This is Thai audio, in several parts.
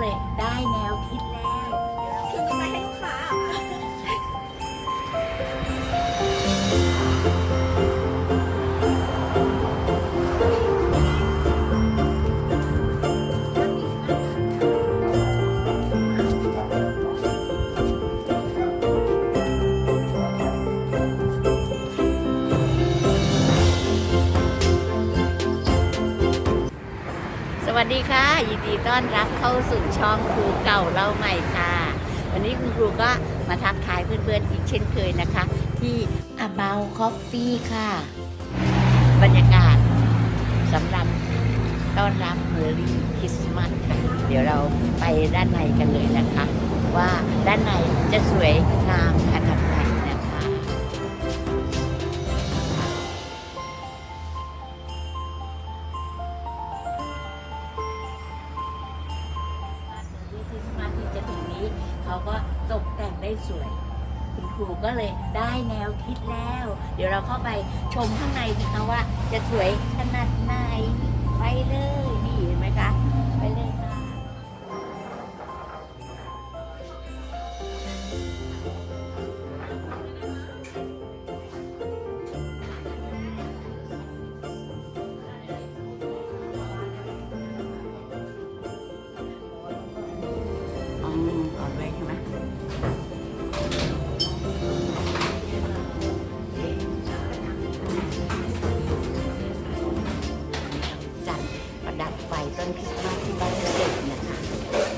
เลยได้แนวคิด ดีค่ะ ยินดีต้อนรับเข้าสู่ช่องครูเก่าเล่าใหม่ค่ะ วันนี้คุณครูก็มาทักทายเพื่อนๆอีกเช่นเคยนะคะ ที่ About Coffee ค่ะ บรรยากาศสำหรับต้อนรับเมอรี่คริสต์มาสค่ะ เดี๋ยวเราไปด้านในกันเลยนะคะ ว่าด้านในจะสวยงามข เขาก็ตกแต่งได้สวย คุณครูก็เลยได้แนวคิดแล้ว เดี๋ยวเราเข้าไปชมข้างในนะคะว่าจะสวยขนาดไหนไปเลยนี่เห็นไหมคะไปเลยค่ะ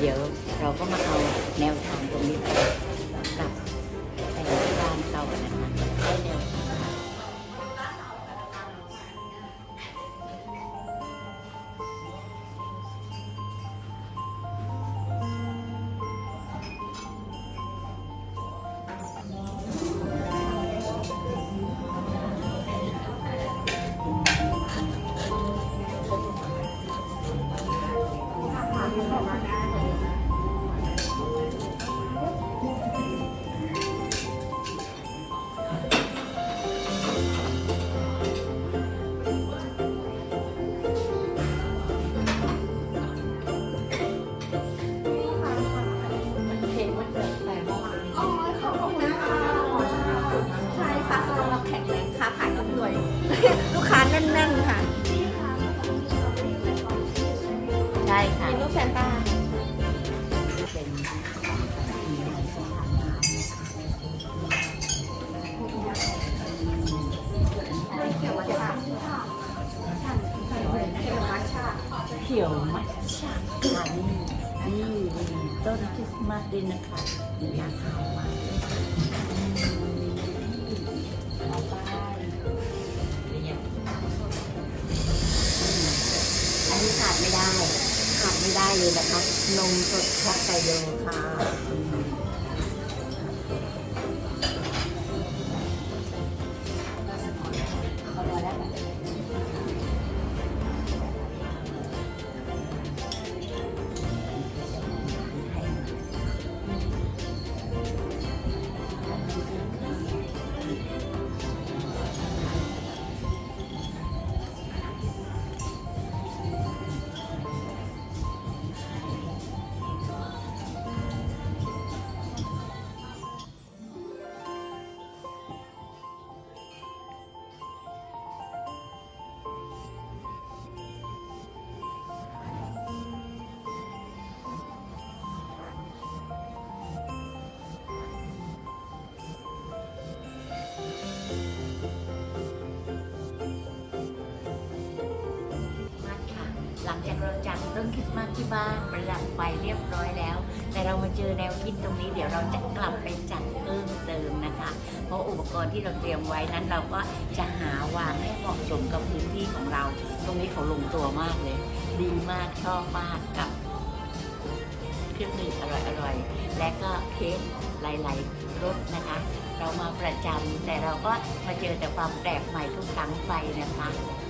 เดี๋ยวเราก็มาเอาแนวทางตรงนี้ไปปรับแต่ที่บ้านเรานะคะได้แนวทางอ๋ แน่นๆค่ะ ใช่ค่ะ มีรูปแซนต้าเป็นเขียวมัทฉะเขียวมัทฉะเขียวมัทฉะค่ะนี่นี่ต้นคริสต์มาสด้วยนะคะนี่ราคามาก ไม่ได้เลยนะคะ นมสดฮอกไกโดค่ะ จากเราจัดต้นคริสต์มาสที่บ้านประดับไฟเรียบร้อยแล้ว แต่เรามาเจอแนวคิดตรงนี้เดี๋ยวเราจะกลับไปจัดเพิ่มเติมนะคะ เพราะอุปกรณ์ที่เราเตรียมไว้นั้นเราก็จะหาวางให้เหมาะสมกับพื้นที่ของเรา ตรงนี้เขาลงตัวมากเลย ดีมากชอบมากกับเครื่องดื่มอร่อยๆและก็เค้กหลายๆรสนะคะ เรามาประจำแต่เราก็มาเจอแต่ความแปลกใหม่ทุกครั้งไปนะคะอ่าจะ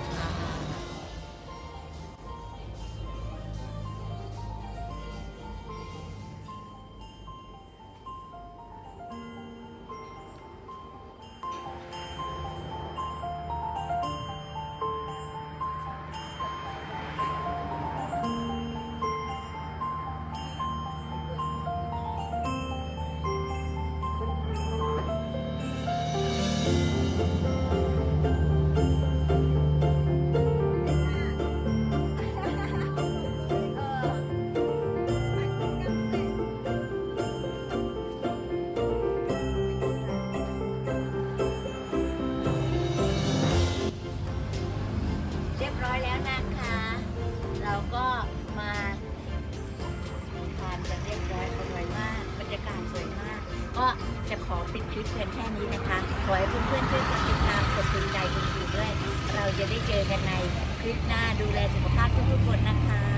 ขอปิดคลิปเพียงแค่นี้นะคะ ขอให้เพื่อนๆช่วยกดติดตามกดถูกใจคุณครูด้วย เราจะได้เจอกันในคลิปหน้าดูแลสุขภาพทุกๆคนนะคะ